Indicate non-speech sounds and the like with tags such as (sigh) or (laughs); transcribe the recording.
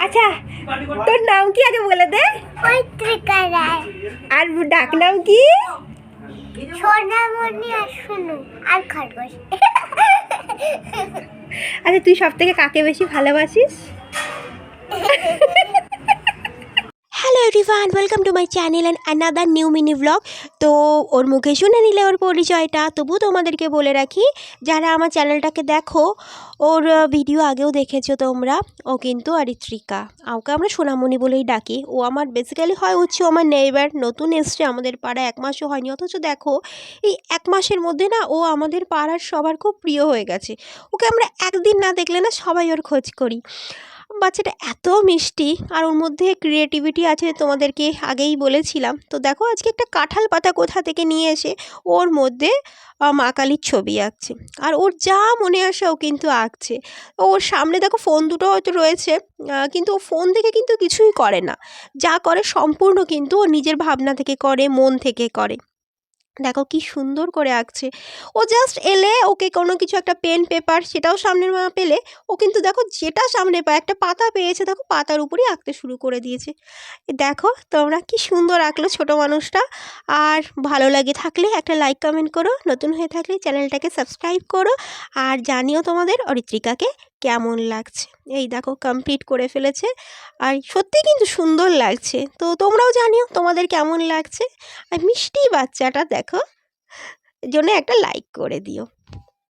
আচ্ছা তোর নাম কি আগে বলে দে? আর ডাক নাম কি? সোনামণি আর আর খরগোশ। আচ্ছা তুই সব থেকে কাকে বেশি ভালোবাসিস? (laughs) Everyone welcome to my channel and another new mini vlog তো ওর মুখে শুনে নিলে ওর পরিচয়টা। তবু তোমাদেরকে বলে রাখি, যারা আমার চ্যানেলটাকে দেখো, ওর ভিডিও আগেও দেখেছ তোমরা, ও কিন্তু অরিত্রিকা ওকে আমরা সোনামণি বলেই ডাকি। ও আমার বেসিক্যালি হয় হচ্ছে আমার নেইবার নতুন এসছে আমাদের পাড়া এক মাসও হয়নি। অথচ দেখো, এই এক মাসের মধ্যে না ও আমাদের পাড়ার সবার খুব প্রিয় হয়ে গেছে। ওকে আমরা একদিন না দেখলে না সবাই ওর খোঁজ করি। বাচ্চাটা এত মিষ্টি আর ওর মধ্যে ক্রিয়েটিভিটি আছে তোমাদেরকে আগেই বলেছিলাম। তো দেখো আজকে একটা কাঁঠাল পাতা কোথা থেকে নিয়ে এসে ওর মধ্যে মা কালীর ছবি আঁকছে। আর ওর যা মনে আসে ও কিন্তু আঁকছে। ওর সামনে দেখো ফোন দুটো হয়তো রয়েছে কিন্তু ও ফোন থেকে কিন্তু কিছুই করে না। যা করে সম্পূর্ণ কিন্তু ও নিজের ভাবনা থেকে করে, মন থেকে করে। দেখো কি সুন্দর করে আঁকছে। ও জাস্ট এলে ওকে কোনো কিছু একটা পেন পেপার সেটাও সামনের মা পেলে ও কিন্তু দেখো যেটা সামনে পায় একটা পাতা পেয়েছে, দেখো পাতার উপরেই আঁকতে শুরু করে দিয়েছে। দেখো তোমরা কি সুন্দর আঁকলো ছোট মানুষটা। আর ভালো লাগে থাকলে একটা লাইক কমেন্ট করো। নতুন হয়ে থাকলে চ্যানেলটাকে সাবস্ক্রাইব করো। আর জানিও তোমাদের অরিত্রিকাকে কেমন লাগছে। এই দেখো কমপ্লিট করে ফেলেছে। আর সত্যি কিন্তু সুন্দর লাগছে। তো তোমরাও জানিও তোমাদের কেমন লাগছে। আর মিষ্টি বাচ্চাটা দেখো। জন্য একটা লাইক করে দিও।